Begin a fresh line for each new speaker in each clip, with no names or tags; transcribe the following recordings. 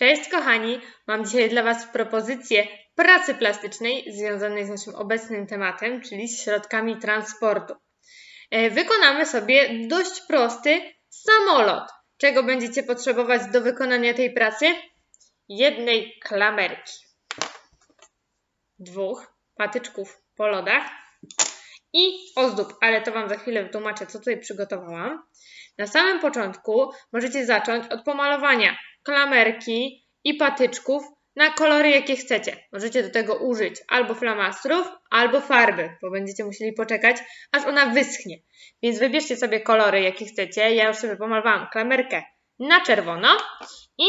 Cześć kochani, mam dzisiaj dla Was propozycję pracy plastycznej związanej z naszym obecnym tematem, czyli z środkami transportu. E, Wykonamy sobie dość prosty samolot. Czego będziecie potrzebować do wykonania tej pracy? Jednej klamerki, dwóch patyczków po lodach i ozdób, ale to Wam za chwilę wytłumaczę, co tutaj przygotowałam. Na samym początku możecie zacząć od pomalowania klamerki i patyczków na kolory, jakie chcecie. Możecie do tego użyć albo flamastrów, albo farby, bo będziecie musieli poczekać, aż ona wyschnie. Więc wybierzcie sobie kolory, jakie chcecie. Ja już sobie pomalowałam klamerkę na czerwono i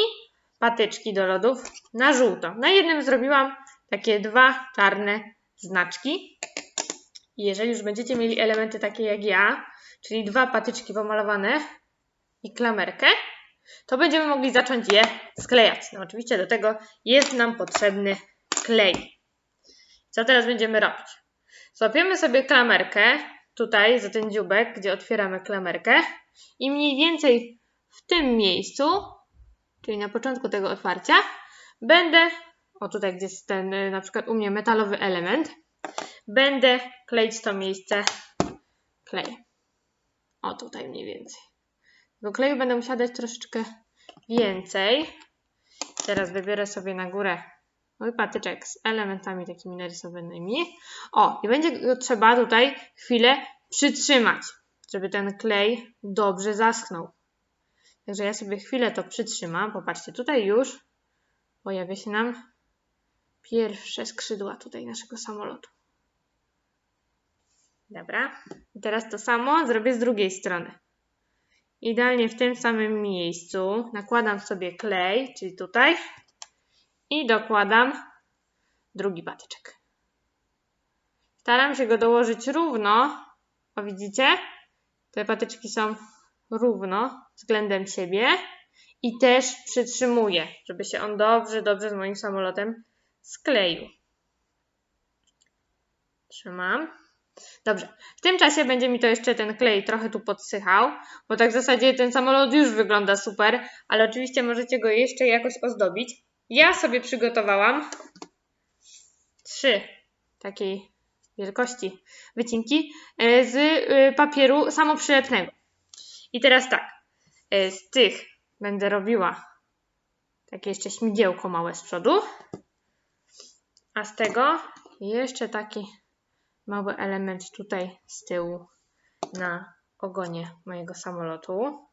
patyczki do lodów na żółto. Na jednym zrobiłam takie dwa czarne znaczki. I jeżeli już będziecie mieli elementy takie jak ja, czyli dwa patyczki pomalowane i klamerkę, to będziemy mogli zacząć je sklejać. No oczywiście do tego jest nam potrzebny klej. Co teraz będziemy robić? Złapiemy sobie klamerkę tutaj za ten dziubek, gdzie otwieramy klamerkę i mniej więcej w tym miejscu, czyli na początku tego otwarcia, będę, o tutaj gdzie jest ten y, na przykład u mnie metalowy element, będę kleić to miejsce klejem. O tutaj mniej więcej. Do kleju będę musiała dać troszeczkę więcej. Teraz wybiorę sobie na górę mój patyczek z elementami takimi narysowanymi. O, i będzie go trzeba tutaj chwilę przytrzymać, żeby ten klej dobrze zaschnął. Także ja sobie chwilę to przytrzymam. Popatrzcie, tutaj już pojawia się nam pierwsze skrzydła tutaj naszego samolotu. Dobra, i teraz to samo zrobię z drugiej strony. Idealnie w tym samym miejscu nakładam sobie klej, czyli tutaj, i dokładam drugi patyczek. Staram się go dołożyć równo. O, widzicie? Te patyczki są równo względem siebie i też przytrzymuję, żeby się on dobrze, dobrze z moim samolotem skleił. Trzymam. Dobrze, w tym czasie będzie mi to jeszcze ten klej trochę tu podsychał, bo tak w zasadzie ten samolot już wygląda super, ale oczywiście możecie go jeszcze jakoś ozdobić. Ja sobie przygotowałam trzy takiej wielkości wycinki e, z e, papieru samoprzylepnego. I teraz tak, e, z tych będę robiła takie jeszcze śmigiełko małe z przodu, a z tego jeszcze taki mały element tutaj z tyłu na ogonie mojego samolotu.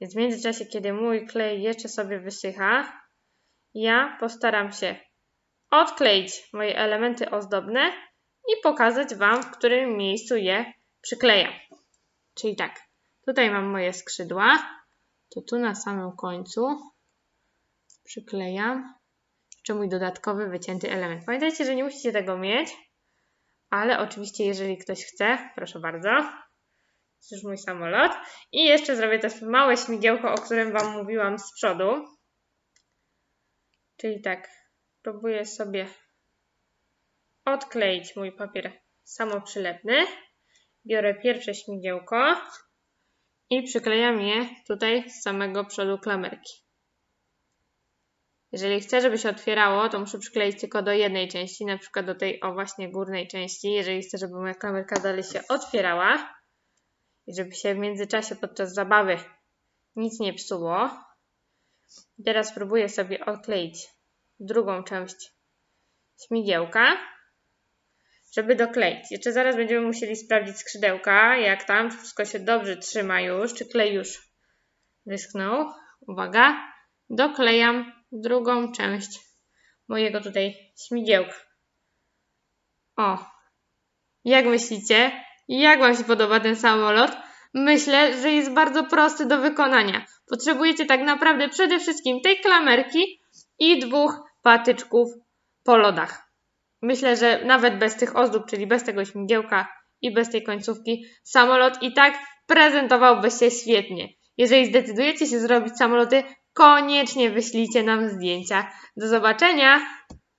Więc w międzyczasie, kiedy mój klej jeszcze sobie wysycha, ja postaram się odkleić moje elementy ozdobne i pokazać Wam, w którym miejscu je przyklejam. Czyli tak, tutaj mam moje skrzydła, to tu na samym końcu przyklejam jeszcze mój dodatkowy wycięty element. Pamiętajcie, że nie musicie tego mieć, ale oczywiście jeżeli ktoś chce, proszę bardzo. To już mój samolot. I jeszcze zrobię też małe śmigiełko, o którym Wam mówiłam z przodu. Czyli tak, próbuję sobie odkleić mój papier samoprzylepny. Biorę pierwsze śmigiełko i przyklejam je tutaj z samego przodu klamerki. Jeżeli chcę, żeby się otwierało, to muszę przykleić tylko do jednej części, na przykład do tej o właśnie górnej części. Jeżeli chcę, żeby moja kamerka dalej się otwierała i żeby się w międzyczasie podczas zabawy nic nie psuło. Teraz spróbuję sobie odkleić drugą część śmigiełka, żeby dokleić. Jeszcze zaraz będziemy musieli sprawdzić skrzydełka, jak tam, czy wszystko się dobrze trzyma już, czy klej już wyschnął. Uwaga, doklejam drugą część mojego tutaj śmigiełka. O, jak myślicie? Jak Wam się podoba ten samolot? Myślę, że jest bardzo prosty do wykonania. Potrzebujecie tak naprawdę przede wszystkim tej klamerki i dwóch patyczków po lodach. Myślę, że nawet bez tych ozdób, czyli bez tego śmigiełka i bez tej końcówki, samolot i tak prezentowałby się świetnie. Jeżeli zdecydujecie się zrobić samoloty, koniecznie wyślijcie nam zdjęcia. Do zobaczenia!